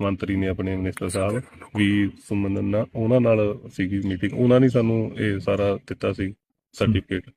ਮੰਤਰੀ ਨੇ ਆਪਣੇ ਮਿਨਿਸਟਰ ਸਾਹਿਬ ਵੀ ਸੁਮਨ ਨਾਲ ਉਹਨਾਂ ਨਾਲ ਸੀਗੀ ਮੀਟਿੰਗ ਉਹਨਾਂ ਨੇ ਸਾਨੂੰ ਇਹ ਸਾਰਾ ਦਿੱਤਾ ਸੀ ਸਰਟੀਫਿਕੇਟ